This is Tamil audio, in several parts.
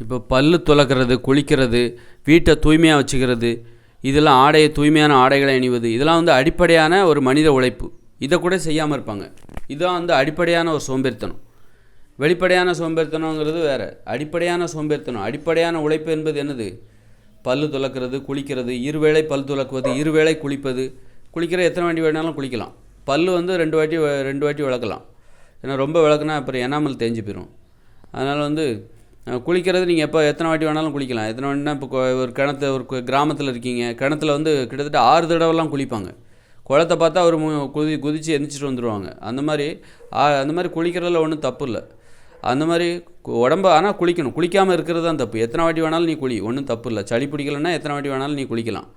இப்போ பல் துலக்கிறது குளிக்கிறது வீட்டை தூய்மையாக வச்சுக்கிறது இதெல்லாம் ஆடையை தூய்மையான ஆடைகளை அணிவது இதெல்லாம் வந்து அடிப்படையான ஒரு மனித உழைப்பு. இதை கூட செய்யாமல் இருப்பாங்க. இதான் வந்து அடிப்படையான ஒரு சோம்பேறித்தனம். வெளிப்படையான சோம்பேறித்தனங்கிறது வேறு. அடிப்படையான சோம்பேறித்தனம். அடிப்படையான உழைப்பு என்பது என்னது? பல் துலக்கிறது குளிக்கிறது. இருவேளை பல் துலக்குவது இருவேளை குளிப்பது. குளிக்கிற எத்தனை வாட்டி வேணாலும் குளிக்கலாம். பல் வந்து ரெண்டு வாட்டி வ- ரெண்டு வாட்டி விளக்கலாம். ஏன்னா ரொம்ப விளக்குனா அப்புறம் எனாமல் தேஞ்சு போயிடும் அதனால் வந்து குளிக்கிறது நீங்கள் எப்போ எத்தனை வாட்டி வேணாலும் குளிக்கலாம். எத்தனை வாட்டினா இப்போ ஒரு கிணத்து ஒரு கிராமத்தில் இருக்கீங்க. கிணத்துல வந்து கிட்டத்தட்ட ஆறு தடவைலாம் குளிப்பாங்க. குளத்தை பார்த்தா ஒரு மு- குதி குதித்து எந்திரிச்சிட்டு வந்துடுவாங்க அந்த மாதிரி ஆ- அந்த மாதிரி குளிக்கிறதுல ஒன்றும் தப்பு இல்லை. அந்த மாதிரி கு- உடம்ப ஆனால் குளிக்கணும். குளிக்காமல் இருக்கிறது தான் தப்பு. எத்தனை வாட்டி வேணாலும் நீ குளி ஒன்றும் தப்பு இல்லை. சளி பிடிக்கலன்னா எத்தனை வாட்டி வேணாலும் நீ குளிக்கலாம்.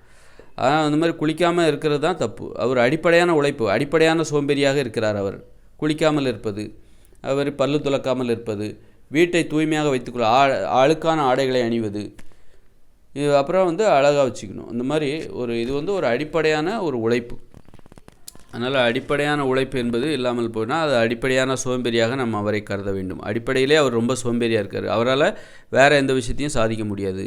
ஆனால் அந்த மாதிரி குளிக்காமல் இருக்கிறது தான் தப்பு. அவர் அடிப்படையான உழைப்பு அடிப்படையான சோம்பேறியாக இருக்கிறார் அவர். குளிக்காமல் இருப்பது அவர் பல்லு துளக்காமல் இருப்பது வீட்டை தூய்மையாக வைத்துக்கொள்ள ஆ அழுக்கான ஆடைகளை அணிவது. இது அப்புறம் வந்து அழகாக வச்சுக்கணும். இந்த மாதிரி ஒரு இது வந்து ஒரு அடிப்படையான ஒரு உழைப்பு. அதனால் அடிப்படையான உழைப்பு என்பது இல்லாமல் போனால் அது அடிப்படையான சோம்பேறியாக நம்ம அவரை கருத வேண்டும். அடிப்படையிலே அவர் ரொம்ப சோம்பேறியாக இருக்கார். அவரால் வேறு எந்த விஷயத்தையும் சாதிக்க முடியாது.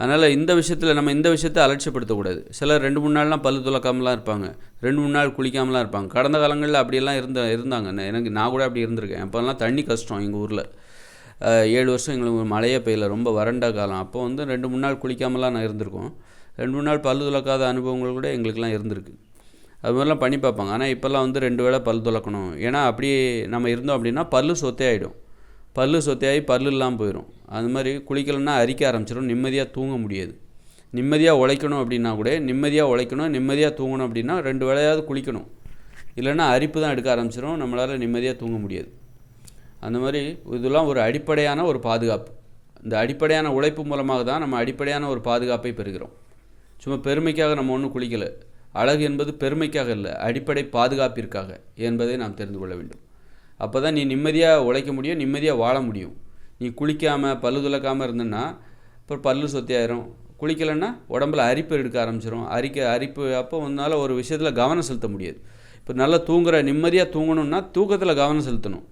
அதனால் இந்த விஷயத்தில் நம்ம இந்த விஷயத்தை அலட்சியப்படுத்தக்கூடாது. சிலர் ரெண்டு மூணு நாள்லாம் பல்லு துளக்காமலாம் இருப்பாங்க. ரெண்டு மூணு நாள் குளிக்காமலாம் இருப்பாங்க. கடந்த காலங்களில் அப்படியெல்லாம் இருந்த இருந்தாங்க. நான் எனக்கு நான் கூட அப்படி இருந்திருக்கேன். அப்போல்லாம் தண்ணி கஷ்டம் எங்கள் ஊரில். ஏழு வருஷம் எங்களுக்கு மழையே பெய்யல ரொம்ப வறண்ட காலம். அப்போ வந்து ரெண்டு மூணு நாள் குளிக்காமலாம் நான் இருந்திருக்கோம். ரெண்டு மூணு நாள் பல்லு துலக்காத அனுபவங்கள் கூட எங்களுக்கெல்லாம் இருந்திருக்கு. அது மாதிரிலாம் பண்ணி பார்ப்பாங்க. ஆனால் இப்போல்லாம் வந்து ரெண்டு வேளை பல் துலக்கணும். ஏன்னா அப்படியே நம்ம இருந்தோம் அப்படின்னா பல்லு சொத்தே ஆகிடும் பல்லு சொத்தையாகி பல்லு இல்லாமல் போயிடும் அது மாதிரி குளிக்கலன்னா அரிக்க ஆரம்பிச்சிடும் நிம்மதியாக தூங்க முடியாது. நிம்மதியாக உழைக்கணும் அப்படின்னா கூட நிம்மதியாக உழைக்கணும் நிம்மதியாக தூங்கணும் அப்படின்னா ரெண்டு வேளையாவது குளிக்கணும். இல்லைன்னா அரிப்பு தான் எடுக்க ஆரம்பிச்சிடும் நம்மளால் நிம்மதியாக தூங்க முடியாது. அந்த மாதிரி இதெல்லாம் ஒரு அடிப்படையான ஒரு பாதுகாப்பு. இந்த அடிப்படையான உழைப்பு மூலமாக தான் நம்ம அடிப்படையான ஒரு பாதுகாப்பை பெறுகிறோம். சும்மா பெருமைக்காக நம்ம ஒன்றும் குளிக்கலை. அழகு என்பது பெருமைக்காக இல்லை அடிப்படை பாதுகாப்பிற்காக என்பதை நாம் தெரிந்து கொள்ள வேண்டும். அப்போ தான் நீ நிம்மதியாக உழைக்க முடியும் நிம்மதியாக வாழ முடியும். நீ குளிக்காமல் பல்லு துலக்காமல் இருந்தேன்னா அப்புறம் பல்லு சொத்தியாயிரும். குளிக்கலைன்னா உடம்புல அரிப்பு எடுக்க ஆரம்பிச்சிடும் அரிக்க அரிப்பு அப்போ உன்னால் ஒரு விஷயத்தில் கவனம் செலுத்த முடியாது. இப்போ நல்லா தூங்குற நிம்மதியாக தூங்கணும்னா தூக்கத்தில் கவனம் செலுத்தணும்.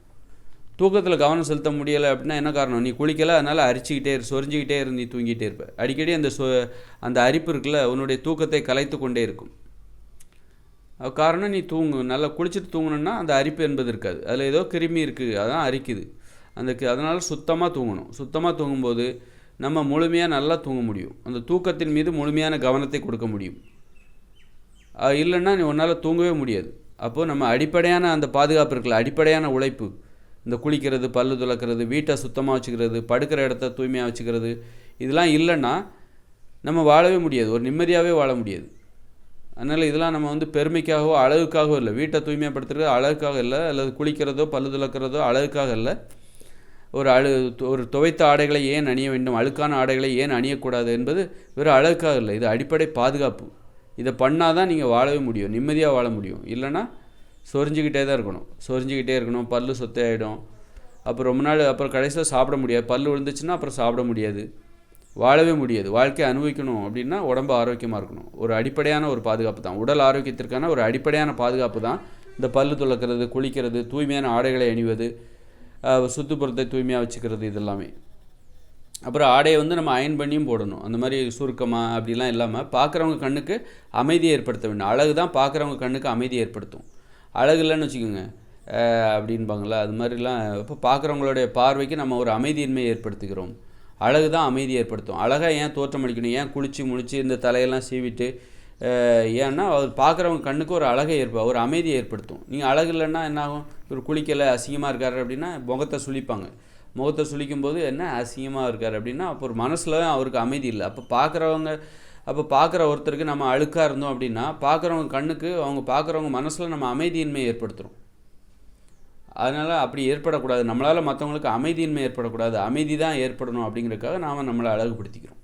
தூக்கத்தில் கவனம் செலுத்த முடியலை அப்படின்னா என்ன காரணம்? நீ குளிக்கலை அதனால் அரிச்சுக்கிட்டே இரு சொரிஞ்சிக்கிட்டே இருந்து நீ தூங்கிட்டே இருப்ப. அடிக்கடி அந்த சொ அந்த அரிப்பு இருக்குல்ல உன்னுடைய தூக்கத்தை கலைத்து கொண்டே இருக்கும். அது காரணம் நீ தூங்கு நல்லா குளிச்சுட்டு தூங்கணுன்னா அந்த அரிப்பு என்பது இருக்காது. அதில் ஏதோ கிருமி இருக்குது அதான் அரிக்குது. அந்த கி- சுத்தமாக தூங்கணும். சுத்தமாக தூங்கும்போது நம்ம முழுமையாக நல்லா தூங்க முடியும். அந்த தூக்கத்தின் மீது முழுமையான கவனத்தை கொடுக்க முடியும். இல்லைன்னா நீ உன்னால் தூங்கவே முடியாது. அப்போது நம்ம அடிப்படையான அந்த பாதுகாப்பு இருக்குல்ல அடிப்படையான உழைப்பு. இந்த குளிக்கிறது பல்லு துலக்கிறது வீட்டை சுத்தமாக வச்சுக்கிறது படுக்கிற இடத்த தூய்மையாக வச்சுக்கிறது இதெல்லாம் இல்லைன்னா நம்ம வாழவே முடியாது. ஒரு நிம்மதியாகவே வாழ முடியாது. அதனால் இதெல்லாம் நம்ம வந்து பெருமைக்காகவோ அழகுக்காகவோ இல்லை. வீட்டை தூய்மைப்படுத்துறது அழகுக்காக இல்லை. அல்லது குளிக்கிறதோ பல்லு துலக்கிறதோ அழகுக்காக இல்லை. ஒரு அழு ஒரு துவைத்த ஆடைகளை ஏன் அணிய வேண்டும்? அழுக்கான ஆடைகளை ஏன் அணியக்கூடாது என்பது வெறும் அழகுக்காக இல்லை. இது அடிப்படை பாதுகாப்பு. இதை பண்ணால் தான் நீங்கள் வாழவே முடியும். நிம்மதியாக வாழ முடியும். இல்லைன்னா சொரிஞ்சுக்கிட்டே தான் இருக்கணும். சொரிஞ்சுக்கிட்டே இருக்கணும். பல்லு சொத்தே ஆகிடும் அப்புறம் ரொம்ப நாள் அப்புறம் கடைசியில் சாப்பிட முடியாது. பல் விழுந்துச்சுன்னா அப்புறம் சாப்பிட முடியாது. வாழவே முடியாது. வாழ்க்கையை அனுபவிக்கணும் அப்படின்னா உடம்பு ஆரோக்கியமாக இருக்கணும். ஒரு அடிப்படையான ஒரு பாதுகாப்பு தான். உடல் ஆரோக்கியத்திற்கான ஒரு அடிப்படையான பாதுகாப்பு தான். இந்த பல்லு துலக்கிறது குளிக்கிறது தூய்மையான ஆடைகளை அணிவது சுற்றுப்புறத்தை தூய்மையாக வச்சுக்கிறது இதெல்லாமே. அப்புறம் ஆடையை வந்து நம்ம அயன் பண்ணியும் போடணும். அந்த மாதிரி சுருக்கமாக அப்படிலாம் இல்லாமல் பார்க்குறவங்க கண்ணுக்கு அமைதியை ஏற்படுத்த வேண்டும். அழகு தான் பார்க்குறவங்க கண்ணுக்கு அமைதியை ஏற்படுத்தும். அழகு இல்லைன்னு வச்சுக்கோங்க அப்படின்பாங்களா அது மாதிரிலாம் இப்போ பார்க்குறவங்களுடைய பார்வைக்கு நம்ம ஒரு அமைதியின்மையை ஏற்படுத்துகிறோம் அழகு தான் அமைதி ஏற்படுத்தும். அழகாக ஏன் தோற்றம் அடிக்கணும் ஏன் குளித்து முழிச்சு இந்த தலையெல்லாம் சீவிட்டு ஏன்னா அவர் பார்க்குறவங்க கண்ணுக்கு ஒரு அழகை ஏற்ப ஒரு அமைதியை ஏற்படுத்தும். நீங்கள் அழகு இல்லைன்னா என்னாகும் ஒரு இவர் குளிக்கலை அசிங்கமாக இருக்காரு அப்படின்னா முகத்தை சுளிப்பாங்க. முகத்தை சுளிக்கும் போது என்ன? அசிங்கமாக இருக்கார் அப்படின்னா அப்போ ஒரு மனசில் அவருக்கு அமைதி இல்லை. அப்போ பார்க்குறவங்க அப்போ பார்க்குற ஒருத்தருக்கு நம்ம அழுக்காக இருந்தோம் அப்படின்னா பார்க்குறவங்க கண்ணுக்கு அவங்க பார்க்குறவங்க மனசில் நம்ம அமைதியின்மை ஏற்படுத்துகிறோம் அதனால் அப்படி ஏற்படக்கூடாது. நம்மளால் மற்றவங்களுக்கு அமைதியின்மை ஏற்படக்கூடாது. அமைதி தான் ஏற்படணும் அப்படிங்கிறதுக்காக நாம் நம்மளை அழகுபடுத்திக்கிறோம்.